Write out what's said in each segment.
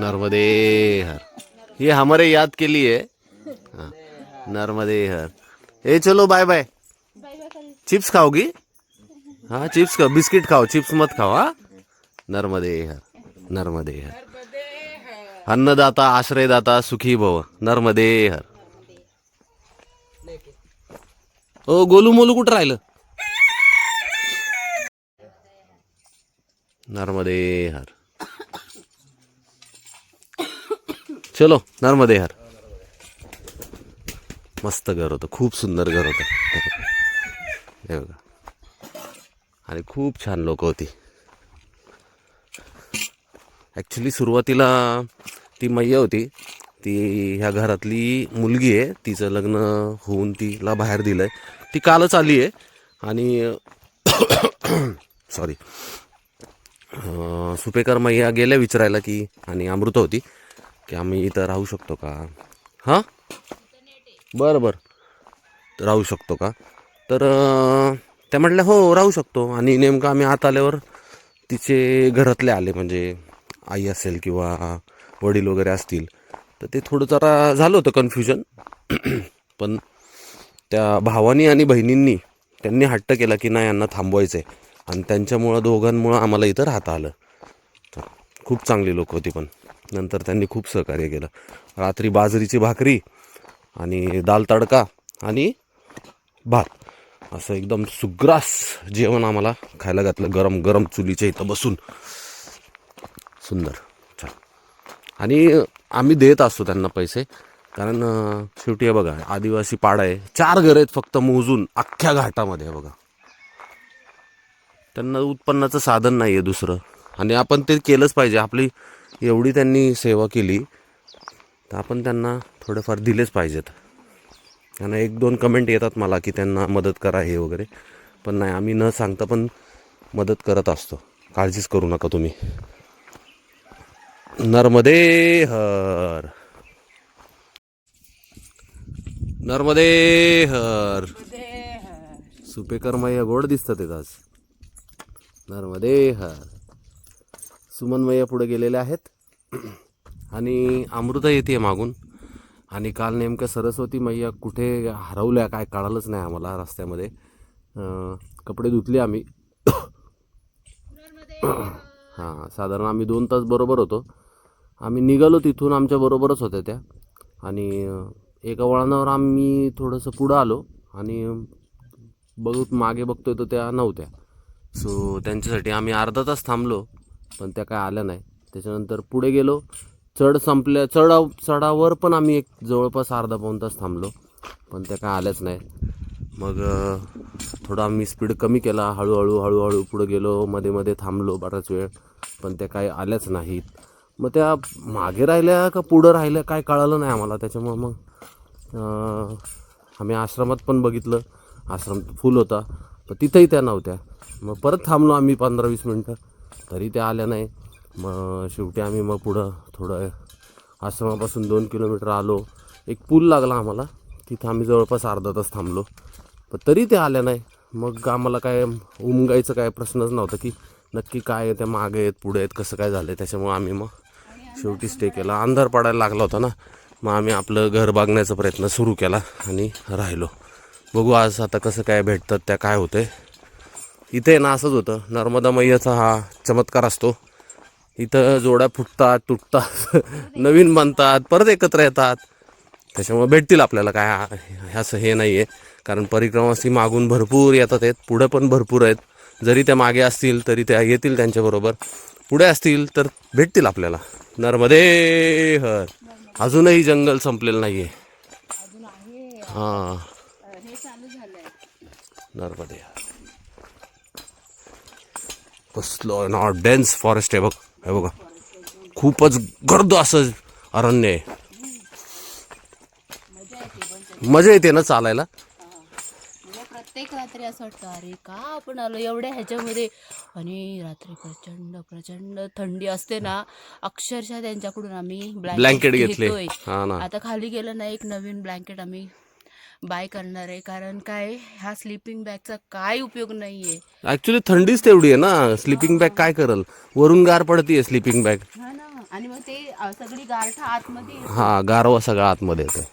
नर्मदे हर ये हमारे याद के लिए हाँ, नर्मदे हर ए चलो बाय बाय चिप्स खाओगी? हाँ चिप्स खाओ बिस्किट खाओ चिप्स मत खाओ हाँ। नर्मदे हर नर्मदे हर अन्नदाता आश्रयदाता सुखी भव नर्मदे हर ओ गोलू मोलू कुठं राहिलं? नर्मदे हर चलो नर्मदे यार मस्त घर होतं खूप सुंदर घर होतं. हे बघा. आणि खूप छान लोक होती. ॲक्च्युली सुरुवातीला ती मैया होती. ती ह्या घरातली मुलगी आहे. तिचं लग्न होऊन तिला बाहेर दिलं आहे ती कालच आली आहे. आणि सॉरी सुपेकर मैया गेल्या विचारायला की आणि अमृत होती. की आम्ही इथं राहू शकतो का? हां? बरं बरं. राहू शकतो का? तर त्या म्हटल्या हो राहू शकतो. आणि नेमकं आम्ही आत आल्यावर तिचे घरातले आले म्हणजे आई असेल किंवा वडील वगैरे असतील. तर ते थोडं जरा झालं होतं कन्फ्युजन पण त्या भावानी आणि बहिणींनी त्यांनी हट्ट केला की नाही यांना थांबवायचं आहे आणि त्यांच्यामुळं दोघांमुळं आम्हाला इथं राहता आलं. तर खूप चांगली लोक होती पण. नंतर त्यांनी खूप सहकार्य केलं. रात्री बाजरीची भाकरी आणि दाल तडका आणि भात. असं एकदम सुग्रास जेवण आम्हाला खायला घातलं. गरम गरम चुलीच्या इथं बसून. सुंदर. छान. आणि आम्ही देत असतो त्यांना पैसे. कारण शेवटी आहे बघा आदिवासी पाडा आहे. चार घर आहेत फक्त मोजून अख्ख्या घाटामध्ये आहे बघा. त्यांना उत्पन्नाचं साधन नाही आहे दुसरं. आणि आपण ते केलंच पाहिजे. आपली एवढी त्यांनी सेवा केली तर आपण त्यांना थोडेफार दिलेच पाहिजेत. त्यांना एक दोन कमेंट येतात मला की त्यांना मदत करा हे वगैरे. पण नाही आम्ही न सांगता पण मदत करत असतो. काळजीच करू नका तुम्ही. नर्मदे हर नर्मदे हर सुपेकर मैया गोड दिसतात आज. नर्मदे हर सुमन मैया पुढे गेलेले आहेत. आणि अमृता येते मागून. आणि काल नेमकं सरस्वती मैया कुठे हरवल्या काय कळालंच नाही आम्हाला रस्त्यामध्ये. कपडे धुतले आम्ही. हां साधारण आम्ही दोन तास बरोबर होतो. आम्ही निघालो तिथून आमच्या बरोबरच होत्या त्या. आणि एका वळणावर आम्ही थोडंसं पुढं आलो. आणि बघू मागे बघतोय तर त्या नव्हत्या. सो त्यांच्यासाठी आम्ही अर्धा तास थांबलो. पण त्या काय आल्या नाही त्याच्यानंतर पुढे गेलो. चढ संपल्या चढाव चढावर पण आम्ही एक जवळपास अर्धा पाऊण तास थांबलो. पण त्या काय आल्याच नाही मग थोडा आम्ही स्पीड कमी केला. हळूहळू हळूहळू पुढे गेलो. मध्ये मध्ये थांबलो बराच वेळ. पण त्या काय आल्याच नाहीत. मग त्या मागे राहिल्या का पुढं राहिल्या काय कळालं नाही आम्हाला. त्याच्यामुळं मग आम्ही आश्रमात पण बघितलं. आश्रम फुल होता. पण तिथंही त्या नव्हत्या. मग परत थांबलो आम्ही पंधरा वीस मिनटं. तरी त्या आल्या नाही. मग शेवटी आम्ही मग पुढं थोडं आश्रमापासून दोन किलोमीटर आलो. एक पूल लागला आम्हाला. तिथं आम्ही जवळपास अर्धा तास थांबलो. पण तरी ते आल्या नाही. मग आम्हाला काय उमगायचं काय प्रश्नच नव्हता की नक्की काय आहे त्या मागे आहेत पुढे आहेत कसं काय झालं त्याच्यामुळं आम्ही मग शेवटी स्टे केला. अंधार पडायला लागला होता ना. मग आम्ही आपलं घर बागण्याचा प्रयत्न सुरू केला आणि राहिलो. बघू आज आता कसं काय भेटतात त्या काय होतंय. इथे ना असंच होतं. नर्मदा मैयाचा हा चमत्कार असतो. इथं जोड्या फुटतात तुटतात नवीन बनतात परत एकत्र येतात. त्याच्यामुळे भेटतील आपल्याला काय असं हे नाही आहे कारण परिक्रमासी मागून भरपूर येतात आहेत. पुढे पण भरपूर आहेत. जरी त्या मागे असतील तरी त्या येतील त्यांच्याबरोबर पुढे असतील तर भेटतील आपल्याला. नर्मदे हर. अजूनही जंगल संपलेलं नाही आहे. हां. नर्मदे हर. कसलं ना डेन्स फॉरेस्ट आहे बघ हे बघा खूपच गर्द असं अरण्य आहे मजा येते ना चालायला प्रत्येक रात्री असं वाटतं अरे का आपण आलो एवढ्या ह्याच्यामध्ये आणि रात्री प्रचंड प्रचंड थंडी असते ना अक्षरशः त्यांच्याकडून आम्ही घेतले. घेतोय. हा ना. आता खाली गेलं ना एक नवीन ब्लँकेट आम्ही बाय करणार आहे. कारण काय ह्या स्लिपिंग बॅगचा काय उपयोग नाही आहे ऍक्च्युली थंडीच तेवढी आहे ना. स्लिपिंग बॅग काय करल? वरून गार पडतीये स्लिपिंग बॅग हा ना. आणि मग ते अ, सगळी गारठा आतमध्ये येते. हा गारवा सगळा आतमध्ये येतो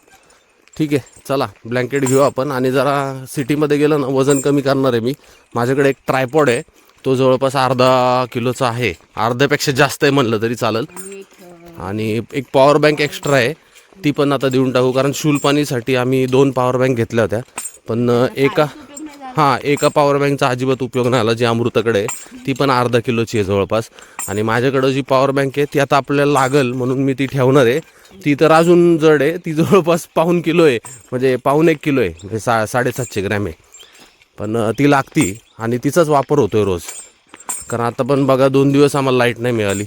ठीक आहे चला ब्लँकेट घेऊ आपण. आणि जरा सिटीमध्ये गेलं ना वजन कमी करणार आहे मी. माझ्याकडे एक ट्रायपॉड आहे. तो जवळपास अर्धा किलोचा आहे. अर्ध्यापेक्षा जास्त आहे म्हणलं तरी चालेल. आणि एक अ, आणि एक पॉवर बँक एक्स्ट्रा आहे. ती पण आता देऊन टाकू कारण शूलपाणीसाठी आम्ही दोन पॉवर बँक घेतल्या होत्या. पण एका हां एका पॉवर बँकचा अजिबात उपयोग नाही आला जी अमृताकडे आहे ती पण अर्धा किलोची आहे जवळपास. आणि माझ्याकडं जी पॉवर बँक आहे ती आता आपल्याला लागल म्हणून मी ती ठेवणार आहे. ती तर अजून जड आहे ती जवळपास पाऊन किलो आहे. म्हणजे पाऊन एक किलो आहे म्हणजे सा साडेसातशे ग्रॅम आहे. पण ती लागती आणि तिचाच वापर होतोय रोज. कारण आता पण बघा दोन दिवस आम्हाला लाइट नाही मिळाली.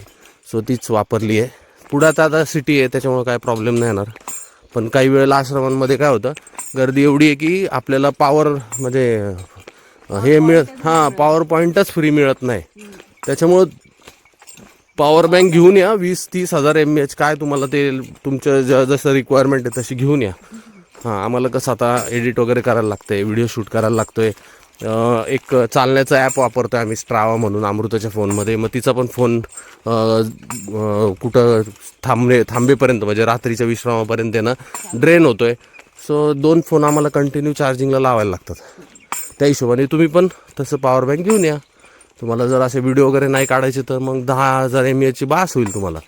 सो तीच वापरली आहे. पुढं आता आता सिटी आहे त्याच्यामुळे काय प्रॉब्लेम नाही येणार. पण काही वेळेला आश्रमांमध्ये काय होतं गर्दी एवढी आहे की आपल्याला पॉवर म्हणजे हे मिळत हां पॉवर पॉईंटच फ्री मिळत नाही. त्याच्यामुळं पॉवर बँक घेऊन या वीस तीस हजार एम एच काय तुम्हाला ते तुमचं ज जसं रिक्वायरमेंट आहे तशी घेऊन या. हां आम्हाला कसं आता एडिट वगैरे करायला लागतंय व्हिडिओ शूट करायला लागतोय. आहे एक चालण्याचं ॲप वापरतो आहे आम्ही स्ट्रावा म्हणून अमृताच्या फोनमध्ये मग तिचा पण फोन कुठं थांबणे थांबेपर्यंत म्हणजे रात्रीच्या विश्रामापर्यंत ना ड्रेन होतो आहे सो दोन फोन आम्हाला कंटिन्यू चार्जिंगला लावायला लागतात. त्या हिशोबाने तुम्ही पण तसं पॉवर बँक घेऊन या. तुम्हाला जर असे व्हिडिओ वगैरे नाही काढायचे तर मग दहा हजार एम एची बास होईल तुम्हाला.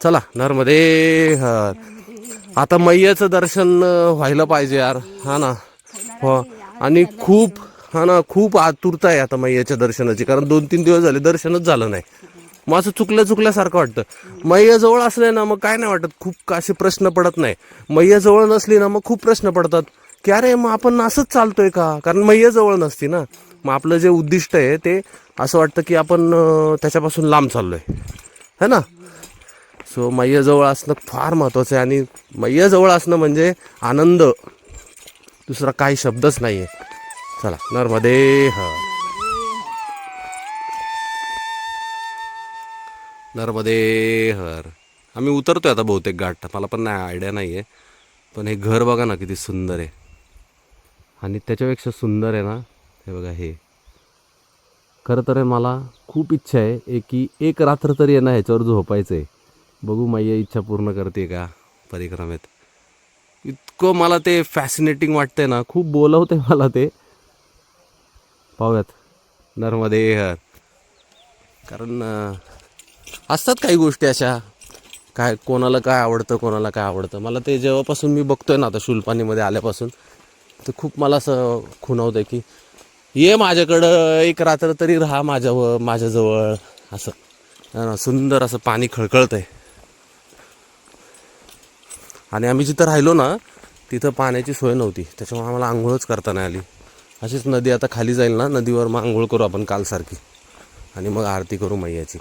चला नर्मदे हर. आता मैयाचं दर्शन व्हायला पाहिजे यार. हा ना. हो. आणि खूप हा ना खूप आतुरता आहे आता मैयाच्या दर्शनाची. कारण दोन तीन दिवस झाले दर्शनच झालं नाही. मग असं चुकल्या चुकल्यासारखं वाटतं. मैयाजवळ असले ना मग काय नाही वाटत. खूप असे प्रश्न पडत नाही. मैयाजवळ नसली ना मग खूप प्रश्न पडतात. की अरे मग आपण असंच चालतोय का? कारण मैयाजवळ नसती ना. मग आपलं जे उद्दिष्ट आहे ते असं वाटतं की आपण त्याच्यापासून लांब चाललोय. है ना? सो मैयाजवळ असणं फार महत्त्वाचं आहे. आणि मैयाजवळ असणं म्हणजे आनंद. दुसरा काही शब्दच नाही आहे चला नर्मदे हर नर्मदे हर आम्ही उतरतोय आता बहुतेक घाट मला पण नाही आयडिया नाही आहे पण हे घर बघा ना किती सुंदर आहे. आणि त्याच्यापेक्षा सुंदर आहे ना हे बघा हे. खरं तर मला खूप इच्छा आहे एक की एक रात्र तरी आहे ना ह्याच्यावर झोपायचं आहे बघू मैया इच्छा पूर्ण करते का? परिक्रमेत इतकं मला ते फॅसिनेटिंग वाटतंय ना खूप बोलवते मला ते. पाहूयात. नर्मदे हर. कारण असतात काही गोष्टी अशा. काय कोणाला काय आवडतं कोणाला काय आवडतं. मला ते जेव्हापासून मी बघतोय ना आता शुलपाणीमध्ये आल्यापासून तर खूप मला असं खुणावतं की ये माझ्याकडं एक रात्र तरी राहा माझ्या माझ्याजवळ असं. ना, सुंदर असं पाणी खळखळतंय. आणि आम्ही जिथं राहिलो ना तिथं पाण्याची सोय नव्हती. त्याच्यामुळे आम्हाला आंघोळच करता नाही आली. अशीच नदी आता खाली जाईल ना नदीवर मग आंघोळ करू आपण कालसारखी. आणि मग आरती करू मैयाची.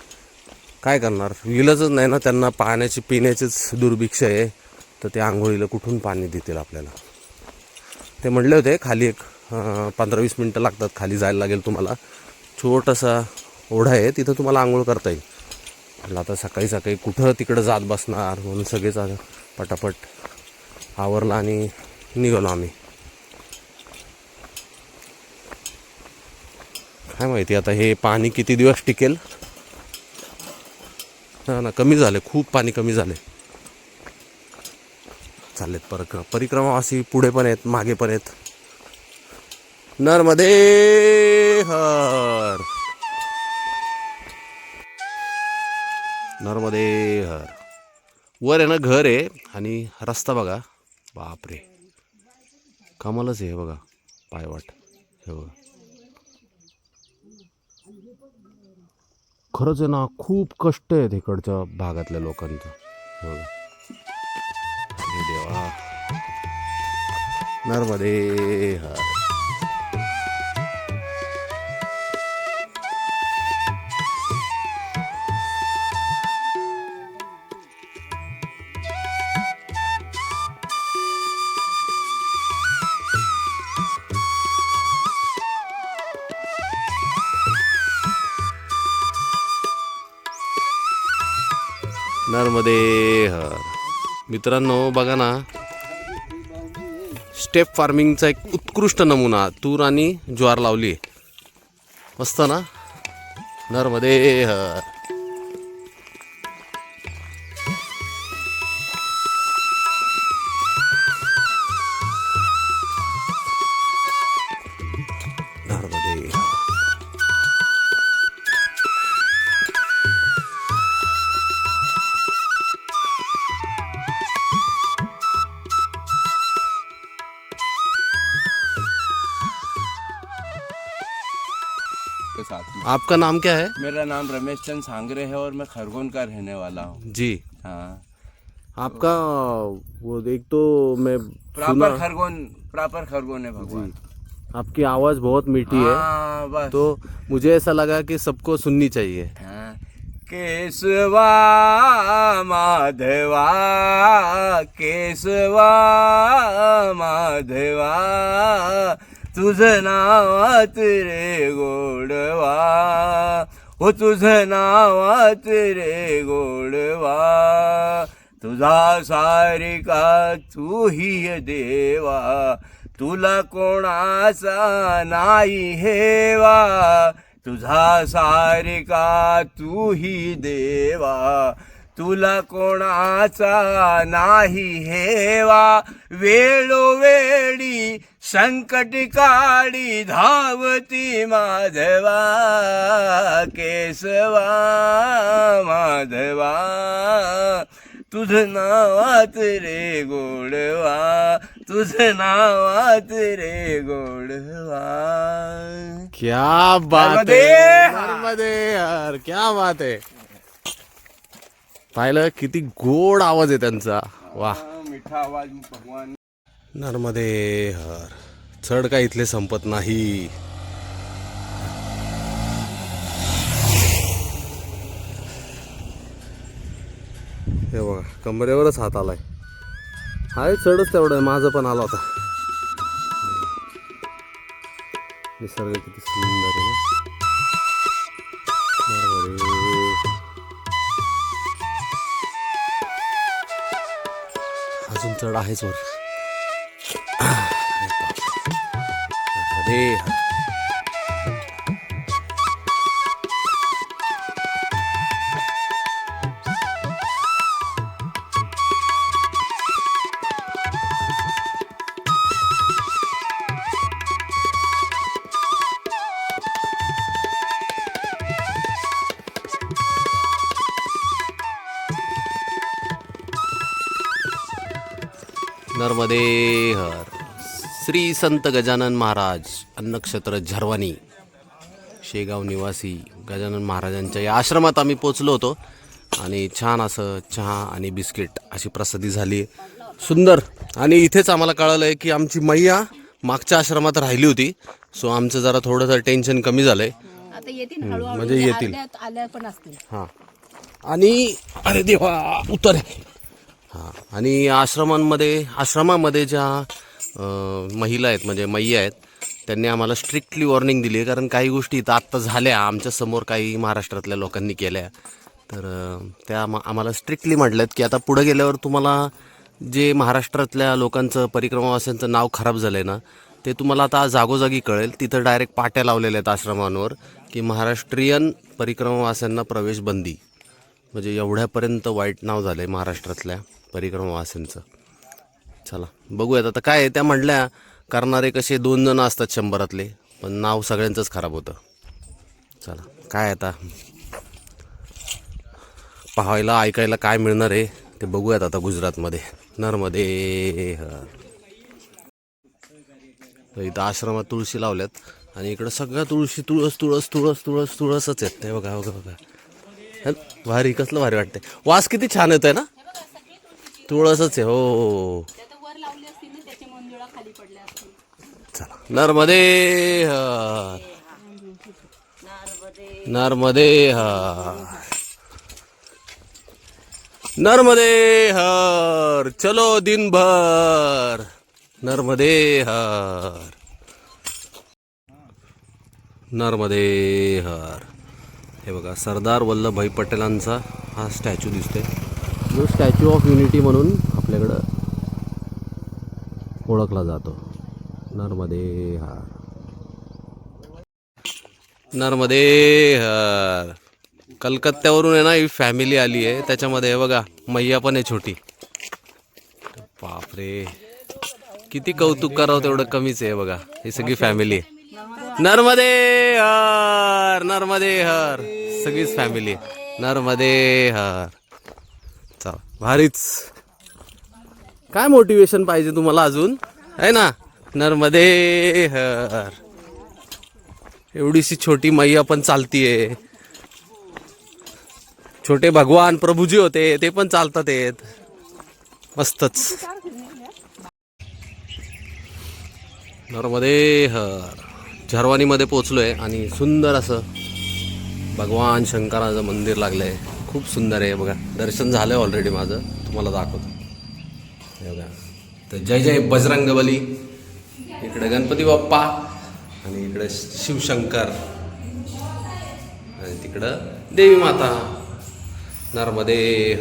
काय करणार? विलचच नाही ना त्यांना पाण्याची पिण्याचीच दुर्भिक्ष आहे. तर ते आंघोळीला कुठून पाणी देतील आपल्याला? ते म्हणले होते खाली एक पंधरा वीस मिनटं लागतात खाली जायला लागेल तुम्हाला. छोटासा ओढा आहे तिथं तुम्हाला आंघोळ करता येईल. म्हटलं आता सकाळी सकाळी कुठं तिकडं जात बसणार? म्हणून सगळेच पटापट आवरला आणि निघालो आम्ही. काय माहिती आता हे पाणी किती दिवस टिकेल? ना ना कमी झाले खूप पाणी कमी झाले. चाललेत परिक्रमा परिक्रमावासी पुढे पण आहेत मागे पण आहेत. नर्मदे हर. नर्मदे हर. वर आहे ना घर आहे आणि रस्ता बघा. बापरे. कमालच आहे बघा पायवाट. हे बघा. खरंच आहे ना खूप कष्ट आहेत इकडच्या भागातल्या लोकांचं. हो. देवा. नर्मदे हा नर्मदे हर मित्रांनो बघा ना. स्टेप फार्मिंगचा एक उत्कृष्ट नमुना तूर आणि ज्वार लावली मस्त ना? नर्मदे हर आपका नाम क्या है? मेरा नाम रमेश चंद सांगरे है और मैं खरगोन का रहने वाला हूँ। जी। हाँ। आपका वो एक तो मैं प्रॉपर खरगोन प्रॉपर खरगोन है भगवान। आपकी आवाज़ बहुत मीठी है। हाँ बस। तो मुझे ऐसा लगा कि सबको सुननी चाहिए। हाँ। केसवा माधवा केसवा माधवा तुझं नावात रे गोडवा. हो तुझं नावात रे गोडवा. तुझा सारिका तू ही देवा. तुला कोणाचा नाही हेवा. तुझा सारिका तू ही देवा. तुला कोणाचा नाही हेवा? वेळोवेळी संकट काळी धावती माधवा केसवा माधवा. तुझ नावात रे गोडवा तुझ नावात रे गोडवा. क्या बात हर क्या बात पाहिलं किती गोड आवाज आहे त्यांचा. वा. मिठा आवाज भगवान. नर्मदे हर. चढ काय इथले संपत नाही. हे बघा कमरेवरच हात आलाय. हाय चढच तेवढं माझं पण आला होता. निसर्ग किती सुंदर आहे अजून चढ आहेच वर. अरे. नर्मदे हर। श्री संत गजानन महाराज अन्नक्षत्र झरवानी शेगाव निवासी गजानन महाराजांच्या या आश्रमात आम्ही पोचलो होतो आणि छान असं चहा आणि बिस्किट अशी प्रसादी झाली. सुंदर. आणि इथेच आम्हाला कळालं आहे की आमची मैया मागच्या आश्रमात राहिली होती. सो आमचं जरा थोडंसं टेन्शन कमी झालं आहे म्हणजे येतील. हां. आणि अरे देवा उतर. हां. आणि आश्रमांमध्ये आश्रमामध्ये ज्या महिला आहेत म्हणजे मैया आहेत त्यांनी आम्हाला स्ट्रिक्टली वॉर्निंग दिली आहे. कारण काही गोष्टी इथं आत्ता झाल्या आमच्यासमोर काही महाराष्ट्रातल्या लोकांनी केल्या. तर त्या आम्हाला स्ट्रिक्टली म्हटल्यात की आता पुढं गेल्यावर तुम्हाला जे महाराष्ट्रातल्या लोकांचं परिक्रमावास्यांचं नाव खराब झालं आहे ना ते तुम्हाला आता जागोजागी कळेल. तिथं डायरेक्ट पाट्या लावलेल्या आहेत आश्रमांवर की महाराष्ट्रीयन परिक्रमावास्यांना प्रवेश बंदी. म्हणजे एवढ्यापर्यंत वाईट नाव झालं आहे महाराष्ट्रातल्या. परिक्रमावास्यांचं चला बघूयात आता काय आहे. त्या म्हटल्या करणारे कसे दोन जण असतात शंभरातले पण नाव सगळ्यांचंच खराब होतं. चला काय आता? पाहायला ऐकायला काय मिळणार आहे ते बघूयात आता गुजरातमध्ये. नर्मदे तर इथं आश्रमात तुळशी लावल्यात आणि इकडं सगळ्या तुळशी तुळस तुळस तुळस तुळस तुळसच येत ते बघा बघा बघा. भारी कसलं भारी वाटतंय. वास किती छान येतोय ना? तुळसच आहे हो वर लावली असतील ना मंजुळा खाली पडल्या असतील चला. नर्मदे हर. नर्मदे हर. नर्मदे हर. चलो दिनभर. नर्मदे हर. नर्मदे हर. हे बघा सरदार वल्लभभाई पटेलांचा हा स्टॅच्यू दिसतोय. जो स्टॅच्यू ऑफ युनिटी म्हणून आपल्याकडं ओळखला जातो. नर्मदे हार नर्मदे हार कलकत्त्यावरून आहे ना ही फॅमिली आली आहे. त्याच्यामध्ये हे बघा मैया पण आहे छोटी. बापरे. किती कौतुक करावं तेवढं कमीच आहे बघा. ही सगळी फॅमिली आहे. नर्मदे हर नर्मदे हर सगळीच फॅमिली नर्मदे हर भारीच. काय मोटिवेशन पाहिजे तुम्हाला अजून? आहे ना? नर्मदे हर. एवढीशी छोटी मैया पण चालतीये. छोटे भगवान प्रभूजी होते ते पण चालतात येत. मस्तच. नर्मदे हर. झरवानीमध्ये पोचलोय आणि सुंदर असं भगवान शंकराचं मंदिर लागलंय. खूप सुंदर आहे बघा. दर्शन झालंय ऑलरेडी माझं. तुम्हाला दाखवतो. हे बघा. तर जय जय बजरंग बली इकडे गणपती बाप्पा आणि इकडे शिवशंकर. आणि तिकडं देवी माता. नर्मदे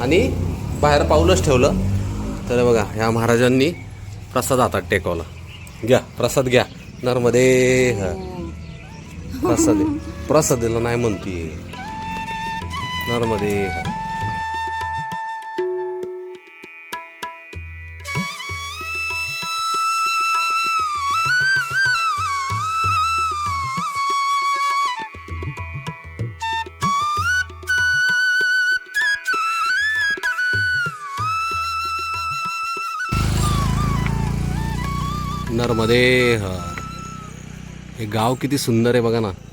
आणि बाहेर पाऊलच ठेवलं. तर बघा ह्या महाराजांनी प्रसाद हातात टेकवला. घ्या प्रसाद घ्या. नर्मदे प्रसाद. आहे. प्रसादीला नाही म्हणते. नर्मदे. नर्मदे हर हे गाव किती सुंदर आहे बघा ना.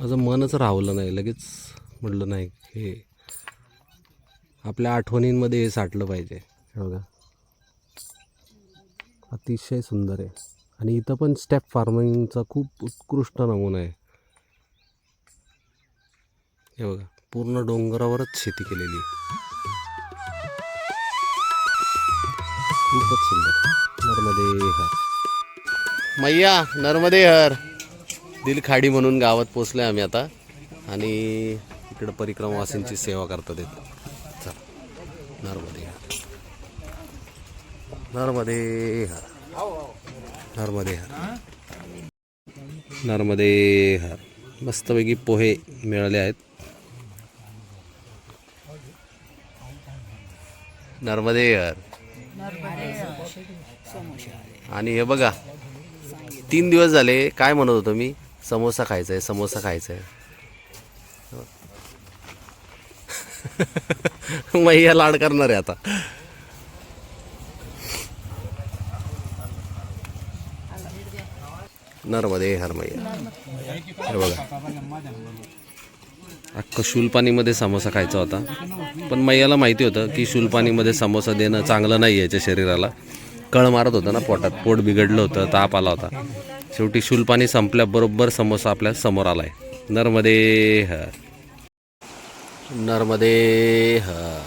माझं मनच राहवलं नाही लगेच म्हटलं नाही हे आपल्या आठवणींमध्ये हे साठलं पाहिजे. हे बघा. अतिशय सुंदर आहे. आणि इथं पण स्टेप फार्मिंगचा खूप उत्कृष्ट नमुना आहे. हे बघा पूर्ण डोंगरावरच शेती केलेली आहे. खूपच सुंदर. नर्मदे हर मैया नर्मदे हर दिलखाडी म्हणून गावात पोचलोय आम्ही आता. आणि इकडं परिक्रमवासींची सेवा करतात चला नर्मदे नर्मदे हर नर्मदे हर नर्मदे हर मस्तपैकी पोहे मिळाले आहेत. नर्मदे हर आणि हे बघा तीन दिवस झाले काय म्हणत होतो मी? समोसा खायचा आहे समोसा खायचा आहे मैया लाड करणार आहे आता. नर्मदे हर मैया. हे बघा. अख्खं शुलपाणीमध्ये समोसा खायचा होता. पण मैयाला माहिती होतं की शूलपाणीमध्ये समोसा देणं चांगलं नाही याच्या शरीराला. कळ मारत होतं ना पोटात. पोट बिघडलं होतं ताप आला होता. शेवटी शुलपाणी संपल्याबरोबर समोसा आपल्यासमोर आलाय. नर्मदे हर. नर्मदे हर.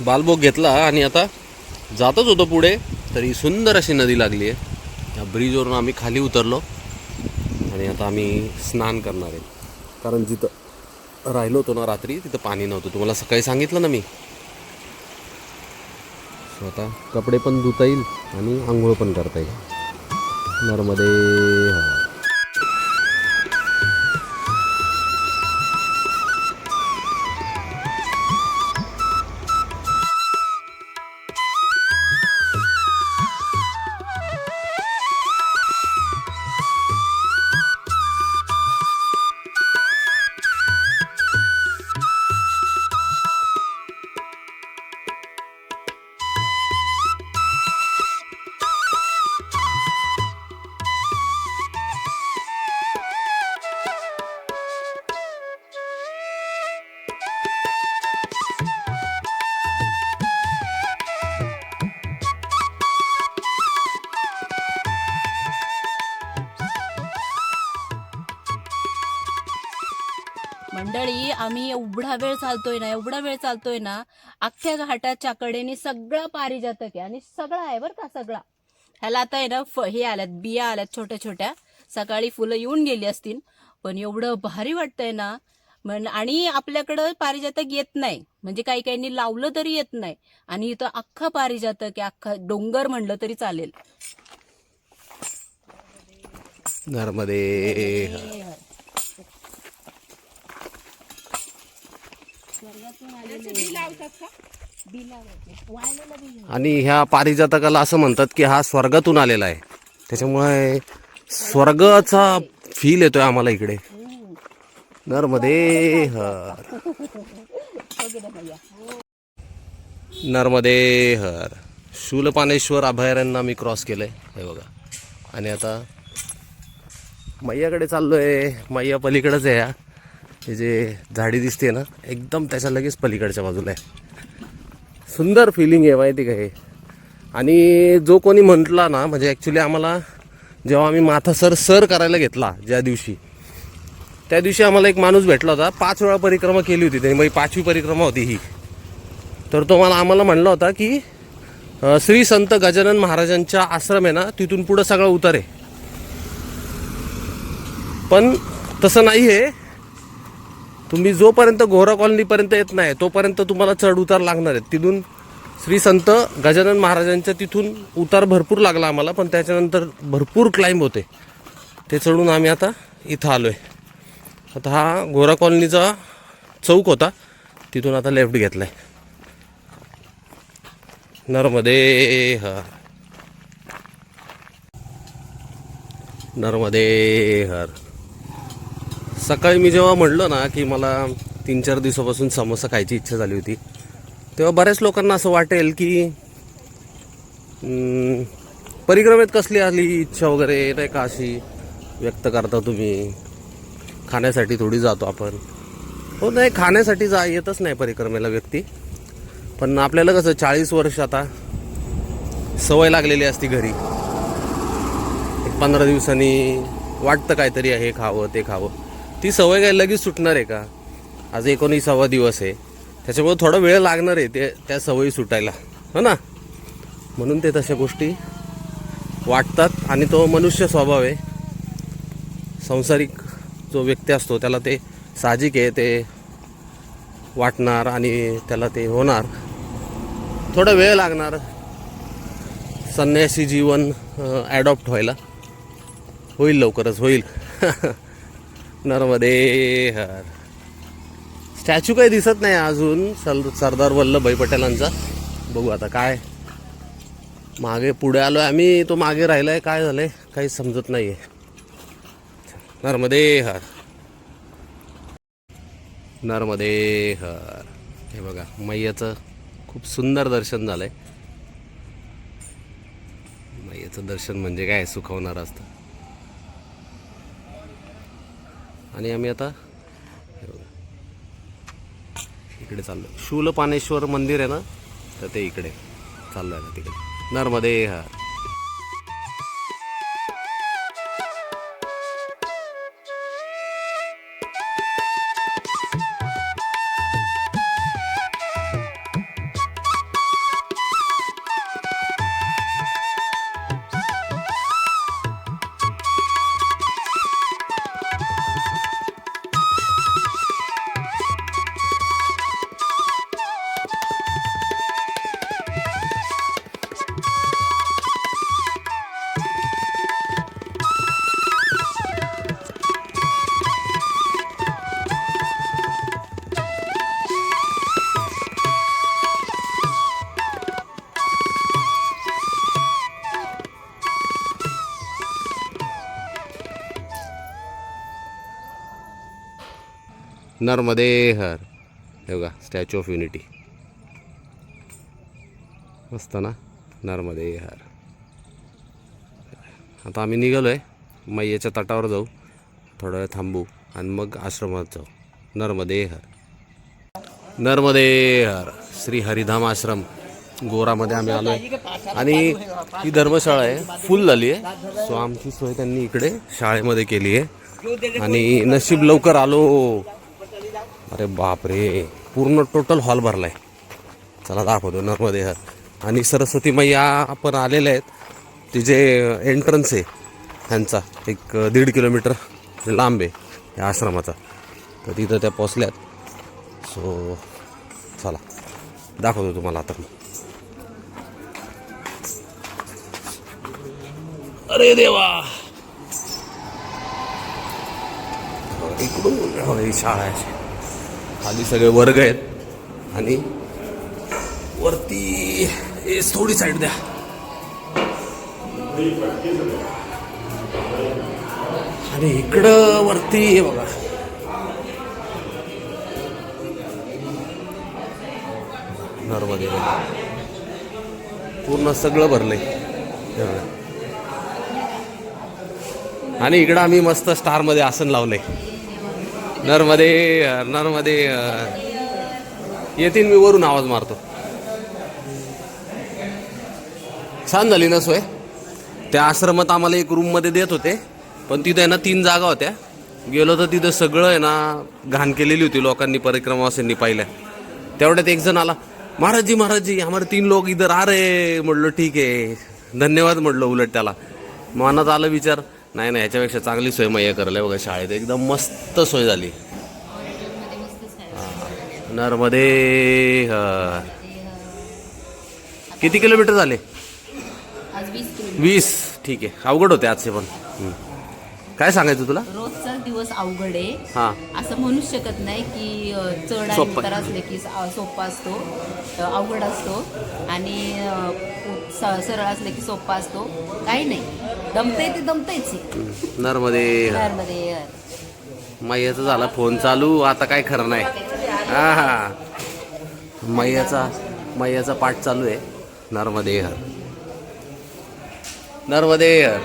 बालभोग घेतला आणि आता जातच होतो पुढे तरी सुंदर अशी नदी लागली आहे या ब्रिजवरून आम्ही खाली उतरलो आणि आता आम्ही स्नान करणार आहे. कारण जिथं राहिलो होतो ना रात्री तिथं पाणी नव्हतं. तुम्हाला सकाळी सांगितलं ना मी? स्वतः आता कपडे पण धुता येईल आणि आंघोळ पण करता येईल. नर्मदे आम्ही एवढा वेळ चालतोय ना एवढा वेळ चालतोय ना अख्ख्या घाटाच्या कडेने सगळं पारिजातक आहे आणि सगळं आहे बरं का सगळा. ह्याला आता आहे ना फ हे आल्यात बिया आल्यात छोट्या छोट्या. सकाळी फुलं येऊन गेली असतील पण एवढं भारी वाटतंय ना. म्हण आणि आपल्याकडं पारिजातक येत नाही. म्हणजे काही काहींनी लावलं तरी येत नाही. आणि इथं अख्खा पारिजातक अख्खा डोंगर म्हणलं तरी चालेल. नर्मदे. आणि ह्या पारिजातकाला असं म्हणतात की हा स्वर्गातून आलेला आहे. त्याच्यामुळे स्वर्गाचा फील येतोय आम्हाला इकडे. नर्मदे हर. नर्मदे हर. शूलपानेश्वर अभयारण्य आम्ही क्रॉस केलंय. हे बघा. आणि आता मैयाकडे चाललोय. मैया पलीकडंच आहे ह्या हे जे झाडी दिसते ना एकदम त्याच्या लगेच पलीकडच्या बाजूला आहे. सुंदर फिलिंग आहे माहिती का हे. आणि जो कोणी म्हटला ना म्हणजे ॲक्च्युली आम्हाला जेव्हा आम्ही माथा सर सर करायला घेतला ज्या दिवशी त्या दिवशी आम्हाला एक माणूस भेटला होता. पाच वेळा परिक्रमा केली होती त्याने म्हणजे पाचवी परिक्रमा होती ही. तर तो मला आम्हाला म्हणला होता की श्री संत गजानन महाराजांच्या आश्रम आहे ना तिथून पुढं सगळं उतर आहे. पण तसं नाही आहे. तुम्ही जोपर्यंत घोरा कॉलनीपर्यंत येत नाही तोपर्यंत तुम्हाला चढ उतार लागणार आहेत तिथून श्री संत गजानन महाराजांच्या तिथून उतार भरपूर लागला आम्हाला पण त्याच्यानंतर भरपूर क्लाइंब होते. ते चढून आम्ही आता इथं आलो आहे आता हा गोरा कॉलनीचा चौक होता. तिथून आता लेफ्ट घेतला आहे नर्मदे हर नर्मदे हर सकाळी मी जेव्हा म्हणलं ना की मला तीन चार दिवसापासून समोसा खायची इच्छा झाली होती तेव्हा बऱ्याच लोकांना असं वाटेल की परिक्रमेत कसली आली इच्छा वगैरे नाही का अशी व्यक्त करता तुम्ही? खाण्यासाठी थोडी जातो आपण. हो नाही खाण्यासाठी जा येतच नाही परिक्रमेला व्यक्ती. पण आपल्याला कसं चाळीस वर्ष आता सवय लागलेली असती घरी. एक पंधरा दिवसांनी वाटतं काहीतरी आहे खावं ते खावं. ती सवय काय लगेच सुटणार आहे का? आज एकोणीसावा दिवस आहे. त्याच्यामुळे थोडा वेळ लागणार आहे ते त्या सवयी सुटायला. हो ना? म्हणून ते तशा गोष्टी वाटतात आणि तो मनुष्य स्वभाव आहे. संसारिक जो व्यक्ती असतो त्याला ते साहजिक आहे ते वाटणार आणि त्याला ते होणार. थोडा वेळ लागणार. संन्यासी जीवन ॲडॉप्ट व्हायला. होईल लवकरच होईल. नर्मदे हर. स्टॅच्यू काही दिसत नाही अजून. सर सरदार वल्लभभाई पटेलांचा. बघू आता काय. मागे पुढे आलो आहे आम्ही. तो मागे राहिलाय. काय झालंय? काही समजत नाही आहे नर्मदे हर. नर्मदे हर. हे बघा मैयाचं खूप सुंदर दर्शन झालंय. मैयाचं दर्शन म्हणजे काय? सुखवणार असतं. आणि आम्ही आता इकडे चाललो. शूलपानेश्वर मंदिर आहे ना? तर ते इकडे. चाललो आहे ना तिकडे. नर्मदे हा. नर्मदे हर. हे बघा स्टॅच्यू ऑफ युनिटी मस्त ना? नर्मदे हर. आता आम्ही निघालो आहे मैयाच्या तटावर जाऊ. थोडा वेळ थांबू आणि मग आश्रमात जाऊ. नर्मदे हर. नर्मदे हर. श्री हरिधाम आश्रम. गोरामध्ये आम्ही आलो आहे आणि ही धर्मशाळा आहे. फुल झाली आहे. सो आमची सोय त्यांनी इकडे शाळेमध्ये केली आहे. आणि नशीब लवकर आलो. अरे बापरे पूर्ण टोटल हॉल भरला आहे चला दाखवतो नर्मदे आणि सरस्वती मैया आपण आलेले आहेत. तिचे एंट्रन्स आहे ह्यांचा एक दीड किलोमीटर लांब आहे या आश्रमाचा. तर तिथं त्या पोचल्यात सो चला दाखवतो तुम्हाला आता. मी अरे देवा! इकडून हो, ही शाळा आहे. खाली सगळे वर्ग आहेत. आणि वरती ए, थोडी साईड द्या. आणि इकडं वरती हे बघा. नर्मदे. पूर्ण सगळं भरलंय. आणि इकडं आम्ही मस्त स्टारमध्ये आसन लावलंय. नर्मदे नर्मदे येतील मी वरून आवाज मारतो. छान झाली ना सोय? त्या आश्रमात आम्हाला एक रूममध्ये देत होते पण तिथं आहे ना तीन जागा होत्या. गेलो तर तिथं सगळं आहे ना घाण केलेली होती लोकांनी परिक्रमावासींनी पाहिल्या. तेवढ्यात एक जण आला महाराजजी महाराजजी आम्हाला तीन लोक इधर आ रे म्हटलं ठीक आहे. धन्यवाद म्हटलं उलट त्याला. मनात आलं विचार नाही नाही ह्याच्यापेक्षा चांगली सोय मग हे करले बघा शाळेत. एकदम मस्त सोय झाली. नरमध्ये हा. किती किलोमीटर झाले? वीस ठीक आहे. अवघड होते आजचे पण. काय सांगायचं तुला? रोजचा दिवस अवघड आहे. हां. असं म्हणूच शकत नाही की अ, चढ आणि सोपं. उतार असले की स- सोपा असतो. अ, अवघड असतो. आणि अ, स- सरळ असले की सोपा असतो. काही नाही. दमतंय ते दमतंयच आहे. कारमध्ये मैयाचा झाला फोन चालू. आता काय खरं नाही. हा हा मैयाचा मैयाचा पाठ चालू आहे. नर्मदे हर नर्मदे हर